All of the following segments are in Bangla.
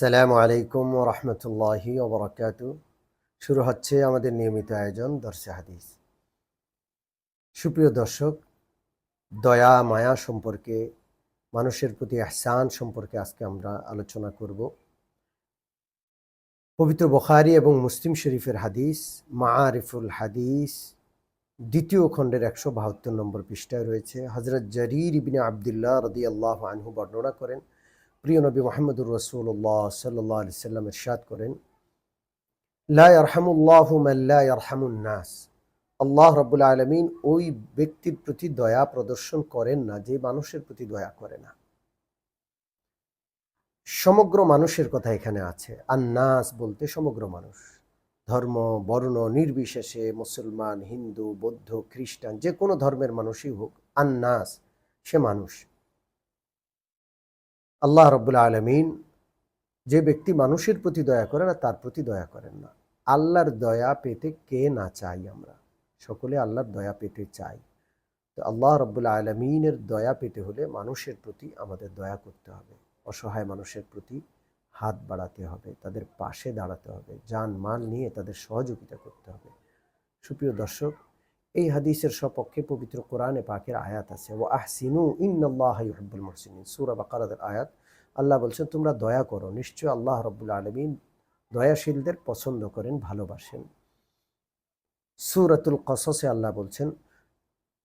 সালামু আলাইকুম রহমতুল্লাহি ওবরাকাতু শুরু হচ্ছে আমাদের নিয়মিত আয়োজন, দর্শে হাদিস। সুপ্রিয় দর্শক, দয়া, মায়া সম্পর্কে, মানুষের প্রতি আহসান সম্পর্কে আজকে আমরা আলোচনা করব। পবিত্র বখারি এবং মুসলিম শরীফের হাদিস, মাআরিফুল হাদিস, দ্বিতীয় খণ্ডের একশো বাহাত্তর নম্বর পৃষ্ঠায় রয়েছে। হজরত জরির ইবিনে আবদুল্লাহ রদি আল্লাহ আনহু বর্ণনা করেন প্রিয় নবী মোহাম্মদুর রসুল্লাহ সাল্লাহ আলি সাল্লাম ইরশাদ করেন নাস। আল্লাহ রব্বুল আলমিন ওই ব্যক্তির প্রতি দয়া প্রদর্শন করেন না, যে মানুষের প্রতি দয়া করে না। সমগ্র মানুষের কথা এখানে আছে। আর নাস বলতে সমগ্র মানুষ। ধর্ম, বর্ণ, নির্বিশেষে মুসলমান, হিন্দু, বৌদ্ধ, খ্রিস্টান, যে কোনো ধর্মের মানুষই হোক, আন্নাস সে মানুষ। আল্লাহ রব্বুল্লা আলমিন যে ব্যক্তি মানুষের প্রতি দয়া করে না, তার প্রতি দয়া করেন না। আল্লাহর দয়া পেতে কে না চাই আমরা? সকলে আল্লাহর দয়া পেতে চাই। তো আল্লাহ রব্বুল্লা আলমিনের দয়া পেতে হলে মানুষের প্রতি আমাদের দয়া করতে হবে। অসহায় মানুষের প্রতি হাত বাড়াতে হবে, তাদের পাশে দাঁড়াতে হবে যান মাল নিয়ে তাদের সহযোগিতা করতে হবে। সুপ্রিয় দর্শক এই হাদিসের সপক্ষে পবিত্র কোরআনে পাকের আয়াত আছে। ও আহসিনু ইন্নআল্লাহ ইহব্বুল মুহসিনিন। সূরা বাকারাতের আয়াত। আল্লাহ বলছেন, তোমরা দয়া করো নিশ্চয় আল্লাহ রব্বুল আলমিন দয়াশীলদের পছন্দ করেন, ভালোবাসেন। সূরাতুল কসসে আল্লাহ বলছেন,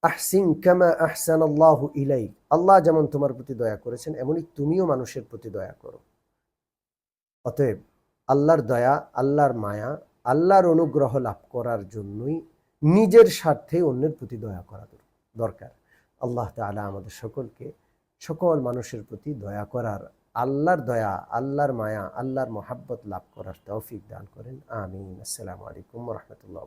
আহসিন কামা আহসান আল্লাহ ইলাই আল্লাহ যেমন তোমার প্রতি দয়া করেছেন এমনই তুমিও মানুষের প্রতি দয়া করো। অতএব আল্লাহর দয়া, আল্লাহর মায়া, আল্লাহর অনুগ্রহ লাভ করার জন্যই নিজের স্বার্থে অন্যের প্রতি দয়া করা দরকার। আল্লাহ তালা আমাদের সকলকে সকল মানুষের প্রতি দয়া করার আল্লাহর দয়া, আল্লাহর মায়া, আল্লাহর মহাব্বত লাভ করার তৌফিক দান করেন। আমিন। আসসালামু আলাইকুম রহমতুল্লাহ